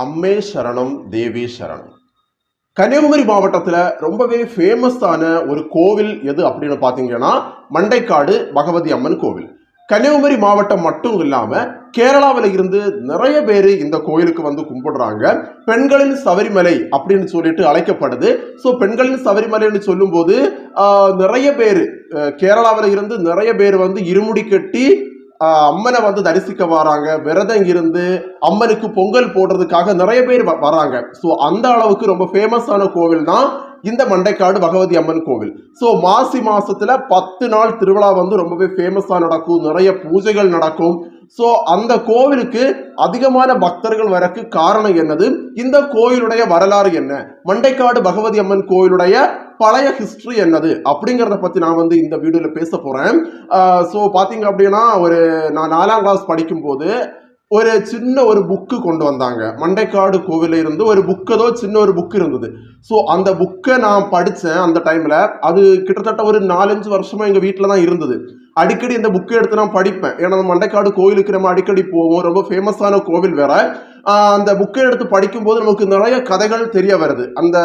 அம்மே சரணம் தேவி சரணம். கன்னியாகுமரி மாவட்டத்தில் ரொம்பவே ஃபேமஸான ஒரு கோவில் எது அப்படின்னு பார்த்தீங்கன்னா மண்டைக்காடு பகவதி அம்மன் கோவில். கன்னியாகுமரி மாவட்டம் மட்டும் இல்லாமல் கேரளாவில் இருந்து நிறைய பேர் இந்த கோயிலுக்கு வந்து கும்பிடுறாங்க. பெண்களின் சபரிமலை அப்படின்னு சொல்லிட்டு அழைக்கப்படுது. ஸோ பெண்களின் சபரிமலைன்னு சொல்லும்போது நிறைய பேர் கேரளாவில் இருந்து நிறைய பேர் வந்து இருமுடி கட்டி அம்மனை வந்து தரிசிக்க வராங்க. விரதம் இருந்து அம்மனுக்கு பொங்கல் போடுறதுக்காக நிறைய பேர் வ- வராங்க. ஸோ அந்த அளவுக்கு ரொம்ப ஃபேமஸான கோவில் தான் இந்த மண்டைக்காடு பகவதி அம்மன் கோவில். ஸோ மாசி மாசத்துல பத்து நாள் திருவிழா வந்து ரொம்பவே ஃபேமஸாக நடக்கும். நிறைய பூஜைகள் நடக்கும். ஸோ அந்த கோவிலுக்கு அதிகமான பக்தர்கள் வரக்கு காரணம் என்னது? இந்த கோயிலுடைய வரலாறு என்ன? மண்டைக்காடு பகவதி அம்மன் கோயிலுடைய பழைய ஹிஸ்டரி என்னது? அப்படிங்கிறத பத்தி நான் வந்து இந்த வீடியோல பேச போறேன். ஸோ பாத்தீங்க அப்படின்னா ஒரு நான் நாலாம் கிளாஸ் படிக்கும்போது ஒரு சின்ன ஒரு புக்கு கொண்டு வந்தாங்க. மண்டைக்காடு கோவில இருந்து ஒரு புக்கு ஏதோ சின்ன ஒரு புக்கு இருந்தது. ஸோ அந்த புக்கை நான் படித்தேன் அந்த டைமில் அது கிட்டத்தட்ட ஒரு நாலஞ்சு வருஷமாக எங்கள் வீட்டில் தான் இருந்தது. அடிக்கடி இந்த புக்கை எடுத்து நான் படிப்பேன். ஏன்னா அந்த மண்டைக்காடு கோவிலுக்கு நம்ம அடிக்கடி போவோம். ரொம்ப ஃபேமஸான கோவில் வேற. அந்த புக்கை எடுத்து படிக்கும்போது நமக்கு நிறைய கதைகள் தெரிய வருது. அந்த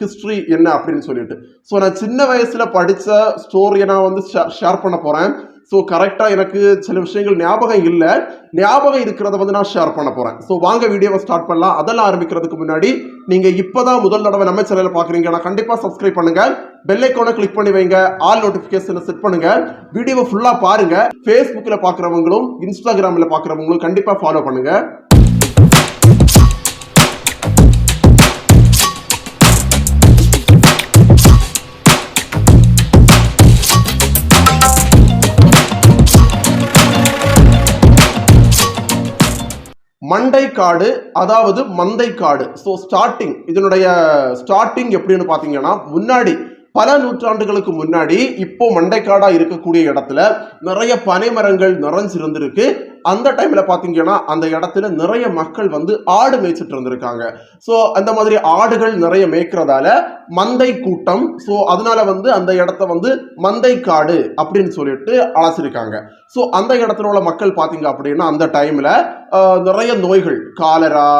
ஹிஸ்ட்ரி என்ன அப்படின்னு சொல்லிட்டு. ஸோ நான் சின்ன வயசில் படித்த ஸ்டோரியை நான் வந்து ஷேர் பண்ண போகிறேன் ஸோ கரெக்டாக எனக்கு சில விஷயங்கள் ஞாபகம் இல்லை. ஞாபகம் இருக்கிறத வந்து நான் ஷேர் பண்ண போகிறேன் ஸோ வாங்க வீடியோவை ஸ்டார்ட் பண்ணலாம். அதெல்லாம் ஆரம்பிக்கிறதுக்கு முன்னாடி நீங்கள் இப்போ தான் முதல் தடவை நம்ம சேனலில் பார்க்குறீங்கன்னா கண்டிப்பாக சப்ஸ்கிரைப் பண்ணுங்கள் பெல்லைக்கோனை கிளிக் பண்ணி வைங்க. ஆல் நோட்டிஃபிகேஷனை செட் பண்ணுங்க. வீடியோவை ஃபுல்லாக பாருங்கள் ஃபேஸ்புக்கில் பார்க்குறவங்களும் இன்ஸ்டாகிராமில் பார்க்குறவங்களும் கண்டிப்பாக ஃபாலோ பண்ணுங்கள் மண்டை மண்டைக்காடு அதாவது மந்தைக்காடு. ஸோ ஸ்டார்டிங் இதனுடைய ஸ்டார்டிங் எப்படின்னு பார்த்தீங்கன்னா முன்னாடி பல நூற்றாண்டுகளுக்கு முன்னாடி இப்போ மண்டைக்காடா இருக்கக்கூடிய இடத்துல நிறைய பனை மரங்கள் நிறைஞ்சிருந்திருக்கு அந்த டைம்ல பாத்தீங்கன்னா அந்த இடத்துல நிறைய மக்கள் வந்து ஆடு மேய்ச்சிட்டு இருந்திருக்காங்க. ஸோ அந்த மாதிரி ஆடுகள் நிறைய மேய்க்கிறதால மந்தை கூட்டம் ஸோ அதனால வந்து அந்த இடத்த வந்து மந்தை காடு அப்படின்னு சொல்லிட்டு அழைச்சிருக்காங்க. ஸோ அந்த இடத்துல உள்ள மக்கள் பாத்தீங்க அப்படின்னா அந்த டைம்ல நிறைய நோய்கள் காலரா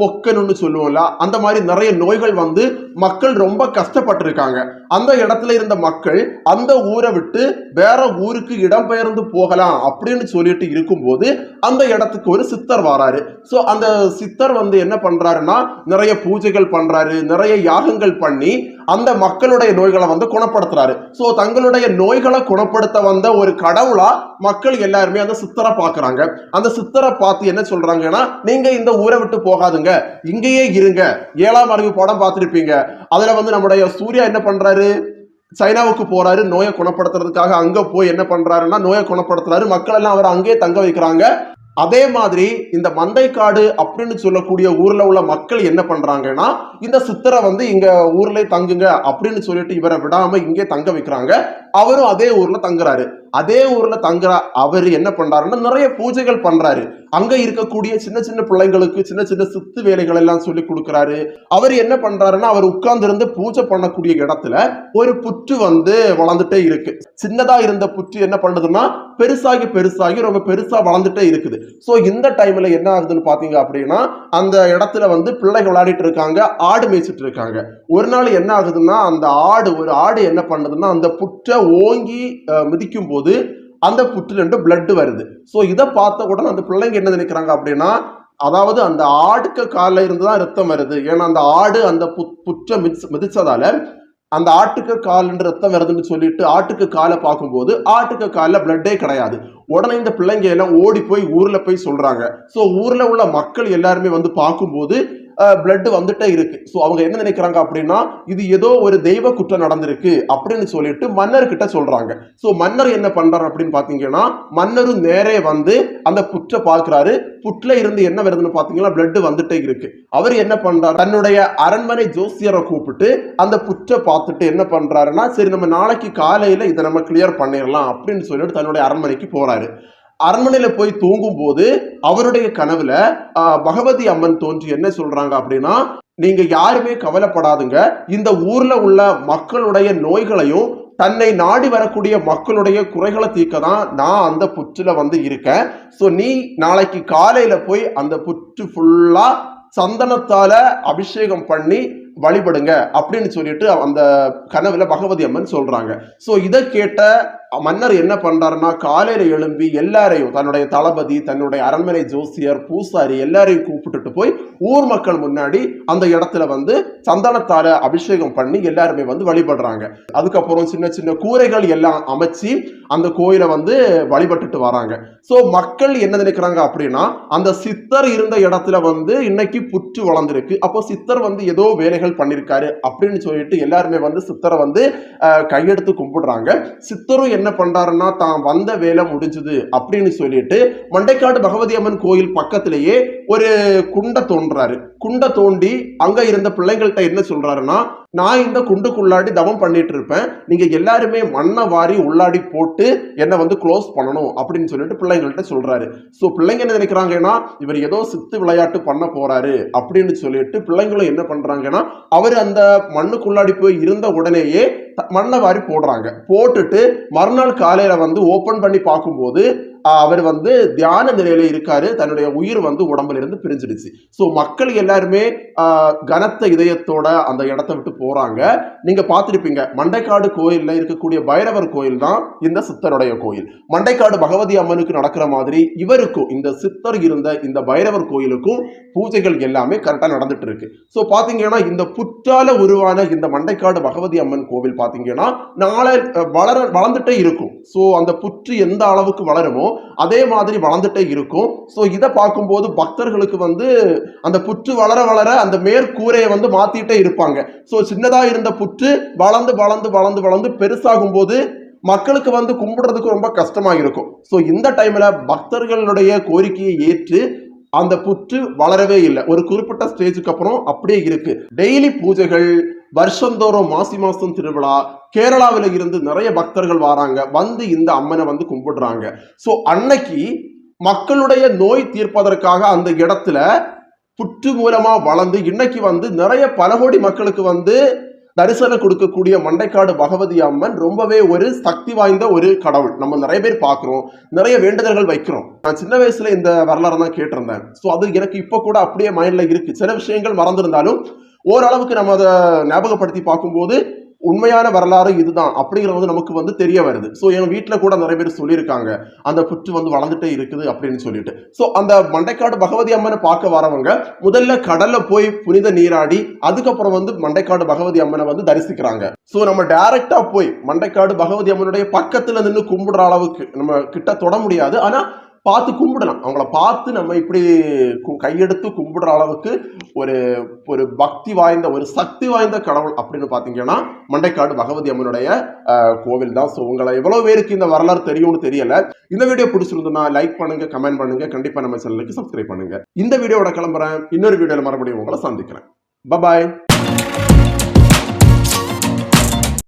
பொக்கன்னு சொல்லுவோம்ல அந்த மாதிரி நிறைய நோய்கள் வந்து மக்கள் ரொம்ப கஷ்டப்பட்டிருக்காங்க. அந்த இடத்துல இருந்த மக்கள் அந்த ஊரை விட்டு வேற ஊருக்கு இடம்பெயர்ந்து போகலாம் அப்படின்னு சொல்லிட்டு இருக்கும்போது அந்த இடத்துக்கு ஒரு சித்தர் வராரு. ஸோ அந்த சித்தர் வந்து என்ன பண்றாருன்னா நிறைய பூஜைகள் பண்றாரு நிறைய யாகங்கள் பண்ணி அந்த மக்களுடைய நோய்களை வந்து குணப்படுத்துறாரு. ஸோ தங்களுடைய நோய்களை குணப்படுத்த வந்த ஒரு கடவுளா மக்கள் எல்லாருமே அந்த சித்தரை பார்க்குறாங்க. அந்த சித்தரை பார்த்து என்ன சொல்றாங்கன்னா நீங்க இந்த ஊரை விட்டு போகாதுங்க. இங்கேயே இருங்க. ஏழாம் அறிவு படம் பார்த்துருப்பீங்க. அதுல வந்து நம்முடைய சூர்யா என்ன பண்றாரு? சைனாவுக்கு போறாரு நோயை குணப்படுத்துறதுக்காக அங்க போய் என்ன பண்றாருன்னா நோயை குணப்படுத்துறாரு. மக்கள் எல்லாம் அவரை அங்கேயே தங்க வைக்கிறாங்க. அதே மாதிரி இந்த மந்தைக்காடு அப்படின்னு சொல்லக்கூடிய ஊர்ல உள்ள மக்கள் என்ன பண்றாங்கன்னா இந்த சித்தரை வந்து இங்க ஊர்ல தங்குங்க அப்படின்னு சொல்லிட்டு இவரை விடாம இங்கே தங்க வைக்கிறாங்க. அவரும் அதே ஊர்ல தங்குறாரு. அதே ஊர்ல தங்குற அவர் என்ன பண்றாருன்னா நிறைய பூஜைகள் பண்றாரு. அங்க இருக்கக்கூடிய சின்ன சின்ன பிள்ளைங்களுக்கு சின்ன சின்ன சித்து வேலைகள் எல்லாம் சொல்லி கொடுக்குறாரு. அவர் என்ன பண்றாருன்னா அவர் உட்கார்ந்து இருந்து பூஜை பண்ணக்கூடிய இடத்துல ஒரு புற்று வந்து வளர்ந்துட்டே இருக்கு. சின்னதா இருந்த புற்று என்ன பண்ணுதுன்னா பெருசாகி பெருசாகி ரொம்ப பெருசா வளர்ந்துட்டே இருக்குது. ஸோ இந்த டைம்ல என்ன ஆகுதுன்னு பாத்தீங்க அப்படின்னா அந்த இடத்துல வந்து பிள்ளைகள் விளையாடிட்டு இருக்காங்க ஆடு மேய்ச்சிட்டு இருக்காங்க. ஒரு நாள் என்ன ஆகுதுன்னா அந்த ஆடு ஒரு ஆடு என்ன பண்ணுதுன்னா அந்த புற்றை ஓங்கி மிதிக்கும் போது அந்த புற்றுல இருந்து பிளட் வருது. ஸோ இதை பார்த்த உடனே அந்த பிள்ளைங்க என்ன நினைக்கிறாங்க அப்படின்னா அதாவது அந்த ஆடுக்கு காலில் இருந்து தான் ரத்தம் வருது. ஏன்னா அந்த ஆடு அந்த புத் புற்றை மிதிச்ச மிதிச்சதால அந்த ஆட்டுக்கு கால்ன்ற ரத்தம் வருதுன்னு சொல்லிட்டு ஆட்டுக்கு காலை பார்க்கும்போது ஆட்டுக்கு காலில் பிளட்டே கிடையாது. உடனே இந்த பிள்ளைங்க எல்லாம் ஓடி போய் ஊரில் போய் சொல்கிறாங்க ஸோ ஊரில் உள்ள மக்கள் எல்லாருமே வந்து பார்க்கும்போது பிளட் வந்துட்டே இருக்கு. ஸோ அவங்க என்ன நினைக்கிறாங்க அப்படின்னா இது ஏதோ ஒரு தெய்வ குற்றம் நடந்திருக்கு அப்படின்னு சொல்லிட்டு மன்னர்கிட்ட சொல்றாங்க. ஸோ மன்னர் என்ன பண்றாரு அப்படின்னு பாத்தீங்கன்னா மன்னரும் நேரே வந்து அந்த புற்றை பார்க்கிறாரு. புற்றுல இருந்து என்ன வருதுன்னு பாத்தீங்கன்னா பிளட் வந்துட்டே இருக்கு. அவர் என்ன பண்றாரு? தன்னுடைய அரண்மனை ஜோசியரை கூப்பிட்டு அந்த புற்றை பார்த்துட்டு என்ன பண்றாருன்னா சரி நம்ம நாளைக்கு காலையில இதை நம்ம கிளியர் பண்ணிடலாம் அப்படின்னு சொல்லிட்டு தன்னுடைய அரண்மனைக்கு போறாரு. அரண்மனையில போய் தூங்கும் போது அவருடைய கனவுல பகவதி அம்மன் தோன்றி என்ன சொல்றாங்க அப்படின்னா நீங்க யாருமே கவலைப்படாதுங்க. இந்த ஊர்ல உள்ள மக்களுடைய நோய்களையும் தன்னை நாடி வரக்கூடிய மக்களுடைய குறைகளை தீர்க்க தான் நான் அந்த புற்றுல வந்து இருக்கேன். ஸோ நீ நாளைக்கு காலையில போய் அந்த புற்று ஃபுல்லா சந்தனத்தால அபிஷேகம் பண்ணி வழிபடுங்க. அப்படின்னு சொல்லிட்டு அந்த கனவுல பகவதி அம்மன் சொல்றாங்க. ஸோ இதை கேட்ட மன்னர் என்ன பண்றாருன்னா காலையில எழும்பி எல்லாரையும் தன்னுடைய தளபதி தன்னுடைய அரண்மனை ஜோசியர் பூசாரி எல்லாரையும் கூப்பிட்டுட்டு போய் ஊர் மக்கள் முன்னாடி அந்த இடத்துல வந்து சந்தனத்தால அபிஷேகம் பண்ணி எல்லாருமே வந்து வழிபடுறாங்க. அதுக்கப்புறம் சின்ன சின்ன கூரைகள் எல்லாம் அமைச்சு அந்த கோயிலை வந்து வழிபட்டுட்டு வராங்க. சோ மக்கள் என்ன நினைக்கிறாங்க அப்படின்னா அந்த சித்தர் இருந்த இடத்துல வந்து இன்னைக்கு புற்று வளர்ந்துருக்கு. அப்போ சித்தர் வந்து ஏதோ வேலைகள் பண்ணியிருக்காரு அப்படின்னு சொல்லிட்டு எல்லாருமே வந்து சித்தரை வந்து கையெடுத்து கும்பிடுறாங்க. சித்தரும் என்ன பண்றாருன்னா தான் வந்த வேலை முடிஞ்சது அப்படின்னு சொல்லிட்டு மண்டைக்காடு பகவதி அம்மன் கோயில் பக்கத்திலேயே ஒரு குண்டை தோன்றாரு. குண்டை தோண்டி அங்க இருந்த பிள்ளைங்கள்ட்ட என்ன சொல்றாருன்னா நான் இந்த குண்டுக்குள்ளாடி தவம் பண்ணிட்டு இருப்பேன் நீங்க எல்லாருமே மண்ணை வாரி உள்ளாடி போட்டு என்னை வந்து க்ளோஸ் பண்ணணும் அப்படின்னு சொல்லிட்டு பிள்ளைங்கள்ட்ட சொல்றாரு. ஸோ பிள்ளைங்க என்ன நினைக்கிறாங்கன்னா இவர் ஏதோ சித்து விளையாட்டு பண்ண போறாரு அப்படின்னு சொல்லிட்டு பிள்ளைங்களும் என்ன பண்றாங்கன்னா அவர் அந்த மண்ணுக்குள்ளாடி போய் இருந்த உடனேயே த- மண்ணை வாரி போடுறாங்க. போட்டுட்டு மறுநாள் காலையில வந்து ஓபன் பண்ணி பார்க்கும்போது அவர் வந்து தியான நிலையில இருக்காரு. தன்னுடைய உயிர் வந்து உடம்புல இருந்து பிரிஞ்சிடுச்சு. ஸோ மக்கள் எல்லாருமே கனத்த இதயத்தோட அந்த இடத்த விட்டு போறாங்க. நீங்க பார்த்துருப்பீங்க மண்டைக்காடு கோயில்ல இருக்கக்கூடிய பைரவர் கோயில் தான் இந்த சித்தருடைய கோயில். மண்டைக்காடு பகவதி அம்மனுக்கு நடக்கிற மாதிரி இவருக்கும் இந்த சித்தர் இருந்த இந்த பைரவர் கோயிலுக்கும் பூஜைகள் எல்லாமே கரெக்டாக நடந்துட்டு இருக்கு ஸோ பாத்தீங்கன்னா இந்த புற்றால உருவான இந்த மண்டைக்காடு பகவதி அம்மன் கோவில் பாத்தீங்கன்னா நாளை வளர வளர்ந்துட்டே இருக்கும். ஸோ அந்த புற்று எந்த அளவுக்கு வளருமோ அதே மாதிரி வளர்ந்துட்டே இருக்கும். ஸோ இதை பார்க்கும்போது பக்தர்களுக்கு வந்து அந்த புற்று வளர வளர அந்த மேற்கூரையை வந்து மாத்திட்டே இருப்பாங்க. ஸோ சின்னதாக இருந்த புற்று வளர்ந்து வளர்ந்து வளர்ந்து வளர்ந்து பெருசாகும் போது மக்களுக்கு வந்து கும்பிடுறதுக்கு ரொம்ப கஷ்டமாக இருக்கும். ஸோ இந்த டைமில் பக்தர்களுடைய கோரிக்கையை ஏற்று அந்த புற்று வளரவே இல்லை. ஒரு குறிப்பிட்ட ஸ்டேஜுக்கு அப்புறம் அப்படியே இருக்கு. டெய்லி பூஜைகள் வருஷந்தோறும் மாசி மாசம் திருவிழா கேரளாவில் இருந்து நிறைய பக்தர்கள் வராங்க. வந்து இந்த அம்மனை வந்து கும்பிடுறாங்க. ஸோ அன்னைக்கு மக்களுடைய நோய் தீர்ப்பதற்காக அந்த இடத்துல புற்று மூலமா வளர்ந்து இன்னைக்கு வந்து நிறைய பல கோடி மக்களுக்கு வந்து தரிசனம் கொடுக்கக்கூடிய மண்டைக்காடு பகவதி அம்மன் ரொம்பவே ஒரு சக்தி வாய்ந்த ஒரு கடவுள். நம்ம நிறைய பேர் பார்க்குறோம். நிறைய வேண்டுதல்கள் வைக்கிறோம். நான் சின்ன வயசுல இந்த வரலாறு தான் கேட்டிருந்தேன். ஸோ அது எனக்கு இப்போ கூட அப்படியே மைண்ட்ல இருக்கு. சில விஷயங்கள் மறந்திருந்தாலும் ஓரளவுக்கு நம்ம அதை ஞாபகப்படுத்தி பார்க்கும்போது உண்மையான வரலாறு இதுதான் அப்படிங்கிறது வந்து நமக்கு வந்து தெரிய வருது. ஸோ எங்கள் வீட்டில் கூட நிறைய பேர் சொல்லியிருக்காங்க. அந்த புற்று வந்து வளர்ந்துட்டே இருக்குது அப்படின்னு சொல்லிட்டு. ஸோ அந்த மண்டைக்காடு பகவதி அம்மனை பார்க்க வரவங்க முதல்ல கடல்ல போய் புனித நீராடி அதுக்கப்புறம் வந்து மண்டைக்காடு பகவதி அம்மனை வந்து தரிசிக்கிறாங்க. ஸோ நம்ம டைரக்டா போய் மண்டைக்காடு பகவதி அம்மனுடைய பக்கத்துல நின்று கும்பிடுற அளவுக்கு நம்ம கிட்ட தொட முடியாது. ஆனால் பார்த்து கும்பிடலாம். அவங்கள பார்த்து நம்ம இப்படி கையெடுத்து கும்பிடுற அளவுக்கு ஒரு ஒரு பக்தி வாய்ந்த ஒரு சக்தி வாய்ந்த கடவுள் அப்படின்னு பார்த்தீங்கன்னா மண்டைக்காடு பகவதி அம்மனுடைய கோவில் தான். ஸோ உங்களை எவ்வளோ பேருக்கு இந்த வரலாறு தெரியும்னு தெரியல. இந்த வீடியோ பிடிச்சிருந்தோம்னா லைக் பண்ணுங்க கமெண்ட் பண்ணுங்க. கண்டிப்பாக நம்ம சேனலுக்கு சப்ஸ்கிரைப் பண்ணுங்க. இந்த வீடியோட கிளம்புறேன். இன்னொரு வீடியோவில் மறுபடியும் உங்களை சந்திக்கிறேன். பபாய்